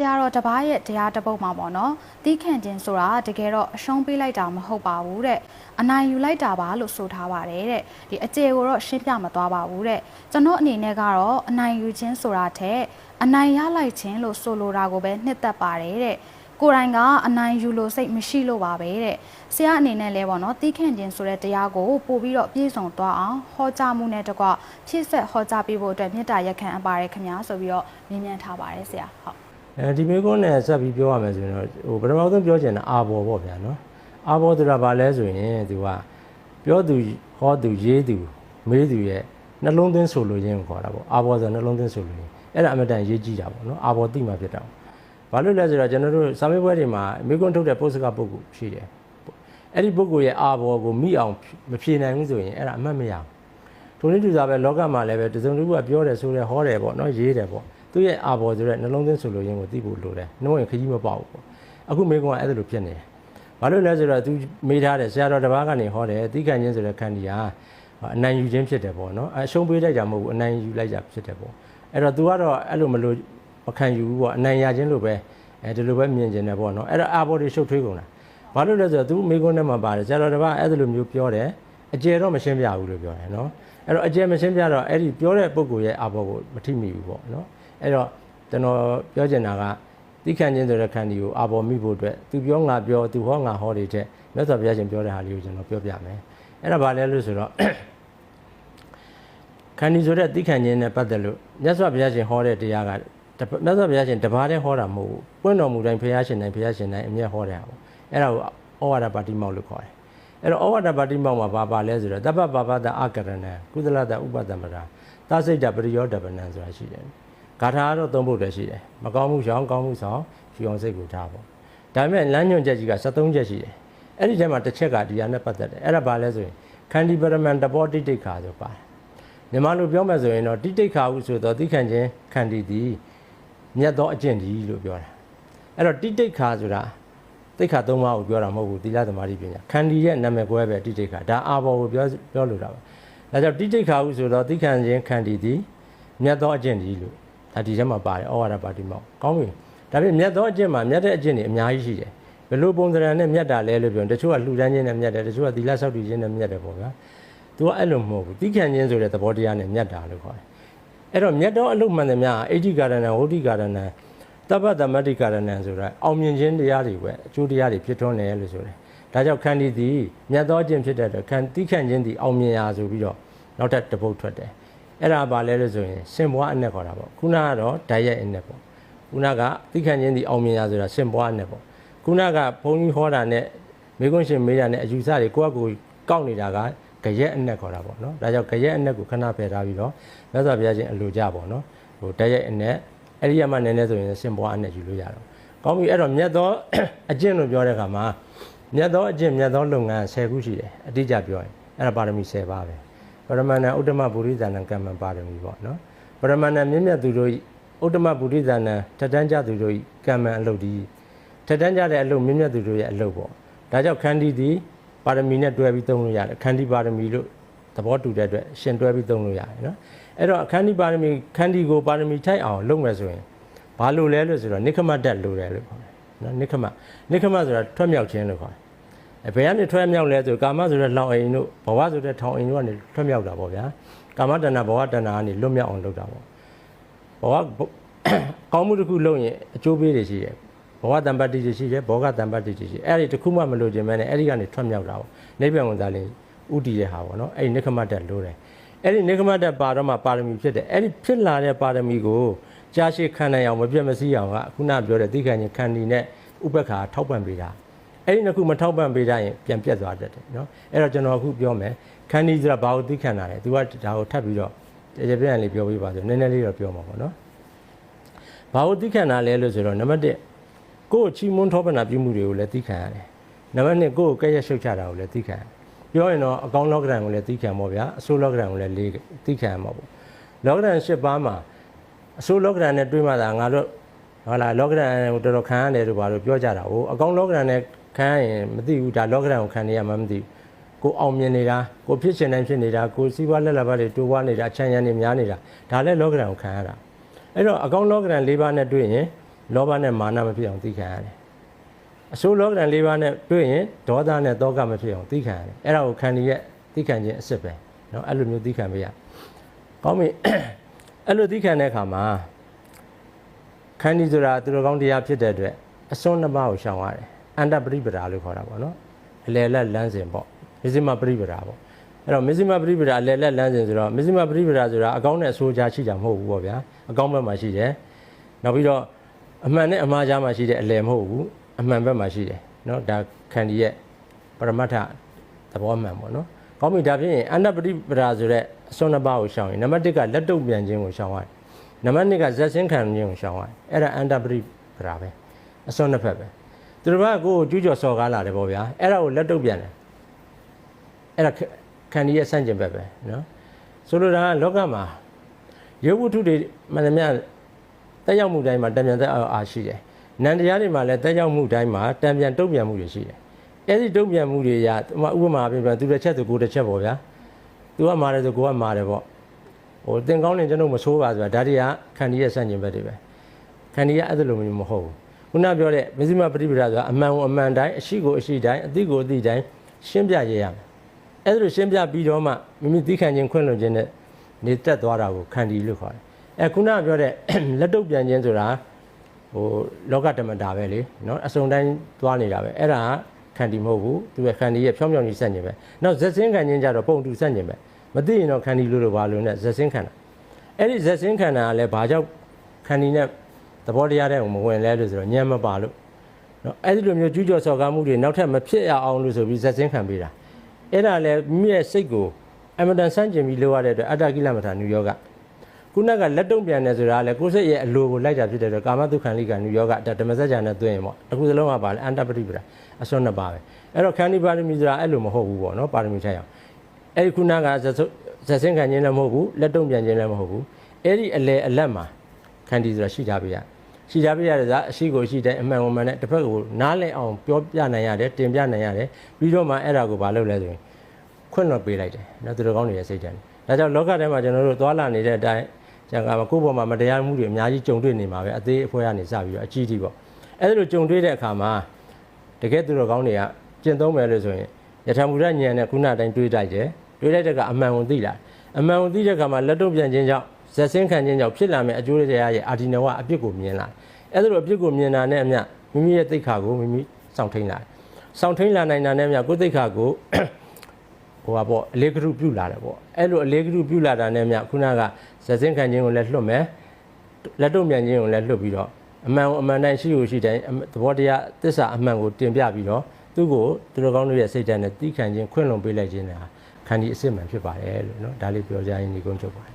တရားတော်တစ်ပါးရဲ့တရားတစ်ပုဒ်မှာပေါ့နော်တီးခန့်ခြင်းဆိုတာတကယ်တော့အရှုံးပေးလိုက်တာမဟုတ်ပါဘူးတဲ့အနိုင်ယူလိုက်တာပါလို့ဆိုထားပါတယ်တဲ့ဒီအကျေကိုတော့ရှင်းပြမသွားပါဘူးတဲ့ကျွန်တော်အနေနဲ့ကတော့အနိုင်ယူခြင်းဆိုတာထက်အနိုင်ရလိုက်ခြင်းလို့ဆိုလိုတာကိုပဲနှစ်သက်ပါတယ်တဲ့ကိုယ်တိုင်ကအနိုင်ယူလို့စိတ်မရှိလို့ပါပဲတဲ့ဆရာအနေနဲ့လဲပေါ့နော်တီးခန့်ခြင်းဆိုတဲ့တရားကိုပို့ပြီးတော့ပြည့်စုံသွားအောင်ဟောကြားမှုနဲ့တကွဖြည့်ဆက်ဟောကြားပေးဖို့အတွက်မေတ္တာရက်ခံအပ်ပါတယ်ခင်ဗျာဆိုပြီးတော့မြင်မြန်ထားပါတယ်ဆရာဟုတ် အဲဒီမေကွန်းနဲ့ဆက်ပြီးပြောရမယ်ဆိုရင်တော့ဟိုပထမဆုံးပြောချင်တာအာဘောပေါ့ဗျာနော်အာဘောဆိုတာဘာလဲဆိုရင်သူကပြောသူဟောသူရေးသူမေးသူရဲ့နှလုံးသွင်းဆိုလိုရင်းကိုခေါ်တာပေါ့အာဘောဆိုနှလုံးသွင်းဆိုလိုရင်းအဲ့ဒါအမတန်ရေးကြည့်တာပေါ့နော်အာဘောတိမှဖြစ်တာပေါ့ဘာလို့လဲဆိုတော့ကျွန်တော်တို့စာမေးပွဲတွေမှာမေကွန်းထုတ်တဲ့ပုစကပုဂ္ဂိုလ်ရှိတယ်အဲ့ဒီပုဂ္ဂိုလ်ရဲ့အာဘောကိုမိအောင်မဖြေနိုင်ဘူးဆိုရင်အဲ့ဒါအမှတ်မရဘူးထိုနည်းတူစားပဲလောကမှာလည်းပဲတစုံတစ်ခုကပြောတယ်ဆိုတယ်ဟောတယ်ပေါ့နော်ရေးတယ်ပေါ့ သူရဲ့အာဘော်ဆိုတဲ့နှလုံးသွင်းဆိုလိုရင်းကိုသိဖို့လိုတယ်နှုတ်ရင်ခကြီးမပေါက်ဘူးပေါ့အခုမိကုံကအဲ့ဒါလိုဖြစ်နေတယ်ဘာလို့လဲဆိုတော့သူမေးထားတယ်ဆရာတော်တစ်ပါးကနေဟောတယ်တိခံခြင်းဆိုတဲ့ခန္တီဟာအနိုင်ယူခြင်းဖြစ်တယ်ပေါ့နော်အရှုံးပေးလိုက်ကြမဟုတ်ဘူးအနိုင်ယူလိုက်ကြဖြစ်တယ်ပေါ့အဲ့တော့ तू ကတော့အဲ့လိုမလို့မခံယူဘူးပေါ့အနိုင်ရခြင်းလို့ပဲအဲဒီလိုပဲမြင်ကျင်တယ်ပေါ့နော်အဲ့တော့အာဘော်တွေရှုပ်ထွေးကုန်တာဘာလို့လဲဆိုတော့ तू မိကုံထဲမှာပါတယ်ဆရာတော်တစ်ပါးအဲ့ဒါလိုမျိုးပြောတယ်အကျယ်တော့မရှင်းပြဘူးလို့ပြောတယ်နော်အဲ့တော့အကျယ်မရှင်းပြတော့အဲ့ဒီပြောတဲ့ပုံကိုရဲ့အာဘောကိုမထိမိဘူးပေါ့နော် အဲ့တော့ကျွန်တော်ပြောချင်တာကတိခန့်ချင်းဆိုတဲ့ခန္တီကိုအာဘောမိဖို့အတွက်သူပြောငါပြောသူဟောငါဟောတွေတဲ့မြတ်စွာဘုရားရှင်ပြောတဲ့ဟာလေးကိုကျွန်တော်ပြောပြမယ်အဲ့ဒါဘာလဲလို့ဆိုတော့ခန္တီဆိုတဲ့တိခန့်ချင်းနဲ့ပတ်သက်လို့မြတ်စွာဘုရားရှင်ဟောတဲ့တရားကတပမြတ်စွာဘုရားရှင်တပါးတည်းဟောတာမဟုတ်ဘူးပွင့်တော်မူတိုင်းဘုရားရှင်တိုင်းဘုရားရှင်တိုင်းအမြဲဟောတဲ့ဟာပေါ့အဲ့ဒါကိုဩဝါဒပါတိမောက်လို့ခေါ်တယ်အဲ့တော့ဩဝတ္တပါတိမောက်မှာဘာပါလဲဆိုတော့တပ္ပပါပတအာကရဏံကုသလတဥပဒမရာသစိတ်တပရိယောတပနံဆိုတာရှိတယ် ဂါထာကတော့သုံးဖို့တည်းရှိတယ်မကောင်းမှုရှောင်ကောင်းမှုဆောင်ဖြူအောင်စိတ်ကိုထားပေါ့ဒါပေမဲ့လမ်းညွှန်ချက်ကြီးက73ချက်ရှိတယ်အဲ့ဒီထဲမှာတစ်ချက်ကဒီဟာနဲ့ပတ်သက်တယ်အဲ့ဒါဘာလဲဆိုရင်ခန္တီပရမန်တဘောတိတိတ်ခါဆိုပါတယ်မြန်မာလိုပြောမှဆိုရင်တော့တိတိတ်ခါဟုဆိုတော့သိခံခြင်းခန္တီသည်မြတ်သောအကျင့်ဒီလို့ပြောတာအဲ့တော့တိတိတ်ခါဆိုတာတိတ်ခါသုံးပါးကိုပြောတာမဟုတ်ဘူးသီလသမာဓိပညာခန္တီရဲ့နာမည်ကွဲပဲတိတိတ်ခါဒါအာဘော်ကိုပြောပြောလို့တာပါဒါကြောင့်တိတိတ်ခါဟုဆိုတော့သိခံခြင်းခန္တီသည်မြတ်သောအကျင့်ကြီးလို့ ဒါဒီထဲမှာပါတယ်ဩဝါဒပါတိမောက်ကောင်းပြီဒါပြင်မြတ်သောအကျင့်မှာမြတ်တဲ့အကျင့်တွေအများကြီးရှိတယ်ဘယ်လိုပုံစံနဲ့မြတ်တာလဲလို့ပြောရင်တချို့ကလှူဒန်းခြင်းနဲ့မြတ်တယ်တချို့ကသီလဆောက်တည်ခြင်းနဲ့မြတ်တယ်ပေါ့ဗျာသူကအဲ့လိုမဟုတ်ဘူးသိခံခြင်းဆိုတဲ့သဘောတရားနဲ့မြတ်တာလို့ခေါ်တယ်အဲ့တော့မြတ်သောအလုပ်မှန်တယ်များအဋ္ဌိကာရဏဝဋ္ဌိကာရဏံတပ္ပတမတ္တိကာရဏံဆိုတာအောင်မြင်ခြင်းတရားတွေပဲအကျိုးတရားတွေဖြစ်ထွန်းတယ်လို့ဆိုတယ်။ဒါကြောင့်ခန္တီသည်မြတ်သောခြင်းဖြစ်တဲ့အတွက်ခန္တိခန့်ခြင်းသည်အောင်မြင်ရာဆိုပြီးတော့နောက်ထပ်တစ်ပုဒ်ထွက်တယ်။ အဲ့ဒါဘာလဲလို့ဆိုရင်စင်ပွားအနဲ့ခေါ်တာပေါ့။ခုနကတော့ဓာတ်ရိုက်အနဲ့ပေါ့။ခုနကတိခန့်ခြင်းသည်အောင်မြင်ရာဆိုတာစင်ပွားအနဲ့ပေါ့။ခုနကဘုန်းကြီးဟောတာနဲ့မေကွန်းရှင်မေးတာနဲ့အယူဆတွေကိုယ့်အကူကောက်နေတာကကြရက်အနဲ့ခေါ်တာပေါ့နော်။ဒါကြောင့်ကြရက်အနဲ့ကိုခဏဖယ်ထားပြီးတော့မြတ်စွာဘုရားရှင်အလိုကြပေါ့နော်။ဟိုဓာတ်ရိုက်အနဲ့အဲ့ဒီရမှနည်းနည်းဆိုရင်စင်ပွားအနဲ့ယူလို့ရတော့ကောင်းပြီအဲ့တော့မြတ်သောအကျင့်လို့ပြောတဲ့အခါမှာမြတ်သောအကျင့်မြတ်သောလုပ်ငန်း10ခုရှိတယ်အတိအကျပြောရင်အဲ့ဒါပါရမီ10ပါးပဲ ပရမဏံဥတ္တမပုရိသနာကမ္မပါရမီပေါ့နော်ပရမဏံမြင့်မြတ်သူတို့ဥတ္တမပုရိသနာထက်တန်းကြသူတို့ကမ္မအလုပ်ဒီထက်တန်းကြတဲ့အလုပ်မြင့်မြတ်သူတို့ရဲ့အလုပ်ပေါ့ဒါကြောင့်ခန္တီသည်ပါရမီနဲ့တွဲပြီးသုံးလို့ရတယ်ခန္တီပါရမီလို့သဘောတူတဲ့အတွက်ရှင်တွဲပြီးသုံးလို့ရတယ်နော်အဲ့တော့အခန္တီပါရမီခန္တီကိုပါရမီထိုက်အောင်လုပ်မယ်ဆိုရင်ဘာလို့လဲလို့ဆိုတော့နိခမတ်တက်လို့တယ်လို့ခေါ်တယ်နော်နိခမနိခမဆိုတာထွက်မြောက်ခြင်းလို့ခေါ်တယ်အဲ ဘယ်ကနေထွက်မြောက်လဲဆိုကာမဆိုတဲ့လောင်အိမ်တို့ဘဝဆိုတဲ့ထောင်အိမ်တို့ကနေထွက်မြောက်တာပေါ့ဗျာကာမတဏ္ဍဘဝတဏ္ဍကနေလွတ်မြောက်အောင်လုပ်တာပေါ့ဘဝကောင်းမှုတစ်ခုလုပ်ရင်အကျိုးပေးတွေရှိတယ်ဘဝတံပတ္တိတွေရှိတယ်ဘောဂတံပတ္တိတွေရှိတယ်အဲ့ဒီတစ်ခုမှမလို့ခြင်းမဲနဲ့အဲ့ဒီကနေထွက်မြောက်တာပေါ့နိဗ္ဗာန်ဝင်သားလင်းဥတည်တဲ့ဟာပေါ့နော်အဲ့ဒီနိခမတ်တက်လို့တယ်အဲ့ဒီနေကမတ္တပါတော့မှပါရမီဖြစ်တယ်အဲ့ဒီဖြစ်လာတဲ့ပါရမီကိုကြာရှည်ခံနိုင်အောင်မပြတ်မစည်းအောင်ကခုနပြောတဲ့သိခံခြင်းခန္တီနဲ့ဥပ္ပခါထောက်ပံ့ပေးတာ အဲ့ဒီနှစ်ခုမထောက်ပံ့ပေးတတ်ရင်ပြန်ပြတ်သွားတတ်တယ်နော်အဲ့တော့ကျွန်တော်အခုပြောမယ်ခန္တီဆိုတာဘာကိုသိခံတာလဲသူကဒါကိုထပ်ပြီးတော့ကြပြပြန်လေးပြောပေးပါဆိုနည်းနည်းလေးတော့ပြောမှာပေါ့နော်ဘာကိုသိခံတာလဲလို့ဆိုတော့နံပါတ်1ကိုယ်ချီမွန်းထောပနာပြုမှုတွေကိုလည်းသိခံရတယ်နံပါတ်2ကိုယ်ကိုကဲ့ရဲ့ရှုပ်ချတာကိုလည်းသိခံရတယ်ပြောရင်တော့အကောင့်လောကရန်ကိုလည်းသိခံပေါ့ဗျာအဆိုးလောကရန်ကိုလည်းလေးသိခံမှာပေါ့လောကရန်၈ပါးမှာအဆိုးလောကရန်နဲ့တွေးမှသာငါတို့ဟုတ်လားလောကရန်ကိုတော်တော်ခံရတယ်လို့ဘာလို့ပြောကြတာ哦အကောင့်လောကရန်နဲ့ ခံရင်မသိဘူးဒါလောကရန်ကိုခံနေရမှမသိဘူးကိုအောင်မြင်နေတာကိုဖြစ်ချင်တိုင်းဖြစ်နေတာကိုစီးပွားလက်လာပါတွေတိုးပွားနေတာအချမ်းရံနေများနေတာဒါလည်းလောကရန်ကိုခံရတာအဲ့တော့အကောင့်လောကရန်၄ပါးနဲ့တွေ့ရင် လောဘနဲ့မာနမဖြစ်အောင်သိခံရတယ်အဆိုးလောကဓာတ်၄ပါးနဲ့တွေ့ရင်ဒေါသနဲ့တောကမဖြစ်အောင်သိခံရတယ်အဲ့ဒါကိုခန္ဒီရဲ့သိခံခြင်းအစစ်ပဲเนาะအဲ့လိုမျိုးသိခံပေးရကောင်းပြီ အဲ့လိုသိခံတဲ့အခါမှာခန္ဒီဆိုတာသူတော်ကောင်းတရားဖြစ်တဲ့အတွက်အစွန်းနှစ်ပါးကိုရှောင်ရတယ် အန္တပရိပဒါလို့ခေါ်တာပေါ့နော်အလယ်လက်လမ်းစဉ်ပေါ့မစ္စည်းမပရိပဒါပေါ့အဲ့တော့မစ္စည်းမပရိပဒါအလယ်လက်လမ်းစဉ်ဆိုတော့မစ္စည်းမပရိပဒါဆိုတာအကောင်းနဲ့အဆိုးကြားရှိတာမဟုတ်ဘူးပေါ့ဗျာအကောင်းဘက်မှာရှိတယ်နောက်ပြီးတော့အမှန်နဲ့အမှားကြားမှာရှိတဲ့အလယ်မဟုတ်ဘူးအမှန်ဘက်မှာရှိတယ်နော်ဒါခန္ဒီရဲ့ပရမတ္ထသဘောမှန်ပေါ့နော်ကောင်းပြီဒါဖြင့်အန္တပရိပဒါဆိုတဲ့အစွန်းနှစ်ပါးကိုရှောင်ရင်နံပါတ်1ကလက်တုပ်ပြန်ခြင်းကိုရှောင်ရတယ်နံပါတ်2ကဇက်စင်းခံခြင်းကိုရှောင်ရတယ်အဲ့ဒါအန္တပရိပဒါပဲအစွန်းနှစ်ဖက်ပဲ သူတို့ကကိုယ်ကိုကျူးကျော်စော်ကားလာတယ်ပေါ့ဗျာအဲ့ဒါကိုလက်တုပ်ပြန်တယ်အဲ့ဒါခန္ဒီရဲ့ဆန့်ကျင်ဘက်ပဲနော်ဆိုလိုတာကလောကမှာရုပ်ဝတ္ထုတွေမှန်သမျှတက်ရောက်မှုတိုင်းမှာတံပြန်တက်အောင်အားရှိတယ်နန္တရားတွေမှာလည်းတက်ရောက်မှုတိုင်းမှာတံပြန်တုံ့ပြန်မှုတွေရှိတယ်အဲ့ဒီတုံ့ပြန်မှုတွေရဥပမာအပြင်ပြန်သူတစ်ချက်သူကိုယ်တစ်ချက်ပေါ့ဗျာသူကမာတယ်ဆိုကိုကမာတယ်ပေါ့ဟိုသင်ကောင်းနေကျွန်တော်မဆိုးပါဆိုတာဒါတွေကခန္ဒီရဲ့ဆန့်ကျင်ဘက်တွေပဲခန္ဒီကအဲ့ဒါလိုမျိုးမဟုတ်ဘူး ခုနပြောတဲ့မဇ္ဈိမပရိပဒါဆိုတာအမှန်ကိုအမှန်တိုင်းအရှိကိုအရှိတိုင်းအသိကိုအသိတိုင်းရှင်းပြရရမယ်အဲ့ဒါလိုရှင်းပြပြီးတော့မှမိမိသိခံခြင်းခွင့်လွန်ခြင်းနဲ့နေတက်သွားတာကိုခန္ဒီလို့ခေါ်တယ်အဲခုနပြောတဲ့လက်တုပ်ပြန်ခြင်းဆိုတာဟိုလောကဓမ္မတာပဲလေနော်အစုံတိုင်းသွားနေတာပဲအဲ့ဒါကခန္ဒီမဟုတ်ဘူးသူကခန္ဒီရဲ့ဖြောင်းဖြောင်းကြီးစက်ညင်ပဲနောက်ဇက်စင်းခံခြင်းကြတော့ပုံတူစက်ညင်ပဲမသိရင်တော့ခန္ဒီလို့လို့ဘာလို့နဲ့ဇက်စင်းခံတာအဲ့ဒီဇက်စင်းခံတာကလည်းဘာကြောင့်ခန္ဒီနဲ့ သဘောတရားတဲ့ကိုမဝင်လဲလို့ဆိုတော့ညံမပါလို့နော်အဲ့ဒီလိုမျိုးကျူးကျော်စော်ကားမှုတွေနောက်ထပ်မဖြစ်ရအောင်လို့ဆိုပြီးဇက်စင်းခံပေးတာအဲ့ဒါလည်းမိမိရဲ့စိတ်ကိုအမတန်ဆန့်ကျင်ပြီးလိုရတဲ့အတွက်အတ္တကိလမထာနုယောဂခုနကလက်တုံ့ပြန်တယ်ဆိုတာကလည်းကိုယ်စိတ်ရဲ့အလိုကိုလိုက်တာဖြစ်တဲ့အတွက်ကာမတုခံလိကနုယောဂဒါဓမ္မစကြာနဲ့တွင်းရင်ပေါ့အခုစလုံးကပါလေအန္တပရိပဒါအစွန်းနှစ်ပါးပဲအဲ့တော့ခန္ဒီပါရမီဆိုတာအဲ့လိုမဟုတ်ဘူးပေါ့နော်ပါရမီထိုက်အောင်အဲ့ဒီခုနကဇက်ဇက်စင်းခံခြင်းလည်းမဟုတ်ဘူးလက်တုံ့ပြန်ခြင်းလည်းမဟုတ်ဘူးအဲ့ဒီအလေအလက်မှာခန္ဒီဆိုတာရှိထားပေးရ ရှိထားပေးရတဲ့ကအရှိကိုရှိတဲ့အမှန်ကိုမှန်တဲ့တစ်ဖက်ကိုနားလည်အောင်ပြောပြနိုင်ရတယ်တင်ပြနိုင်ရတယ်ပြီးတော့မှအဲ့ဒါကိုမလုပ်လဲဆိုရင်ခွင့်လွှတ်ပေးလိုက်တယ်နော်သူတို့ကောင်းနေတဲ့စိတ်ဓာတ်ဒါကြောင့်လောကထဲမှာကျွန်တော်တို့သွာလာနေတဲ့အတိုင်းကျန်ကမှာကိုယ့်ဘောမှာမတရားမှုတွေအများကြီးကြုံတွေ့နေမှာပဲအသေးအဖွဲကနေစပြီးတော့အကြီးကြီးပေါ့အဲ့ဒါလိုကြုံတွေ့တဲ့အခါမှာတကယ်သူတို့ကောင်းတွေကကျင့်သုံးမယ်လို့ဆိုရင်ယထာမူရဉာဏ်နဲ့ခုနတိုင်းတွေးတိုက်တယ်တွေးလိုက်တဲ့ကအမှန်ကိုသိလာအမှန်ကိုသိတဲ့အခါမှာလက်တုံ့ပြန်ခြင်းကြောင့် ဇက်စင်းခံခြင်းကြောင့်ဖြစ်လာမယ့်အကျိုးတရားရဲ့အာဒီနဝအပြစ်ကိုမြင်လာအဲ့ဒါလိုအပြစ်ကိုမြင်တာနဲ့အမျှမိမိရဲ့သိက္ခာကိုမိမိစောင့်ထိန်လာစောင့်ထိန်လာနိုင်တာနဲ့အမျှကိုယ်သိက္ခာကို ဟိုပါပေါ့အလေးကရုပြုလာတယ်ပေါ့အဲ့လိုအလေးကရုပြုလာတာနဲ့မြခုနကဇက်စင်းခံခြင်းကိုလည်းလွတ်မယ်လက်တုံ့ပြန်ခြင်းကိုလည်းလွတ်ပြီးတော့အမှန်ကိုအမှန်တိုင်းရှိကိုရှိတိုင်းသဘောတရားသစ္စာအမှန်ကိုတင်ပြပြီးတော့သူ့ကိုသူတို့ကောင်းတို့ရဲ့စိတ်ဓာတ်နဲ့တီးခံခြင်းခွင့်လွန်ပေးလိုက်ခြင်းနဲ့ခန္ဒီအစစ်မှန်ဖြစ်ပါတယ်လို့เนาะဒါလေးပြောကြရင်ဒီကုန်းချုပ်ပါတယ်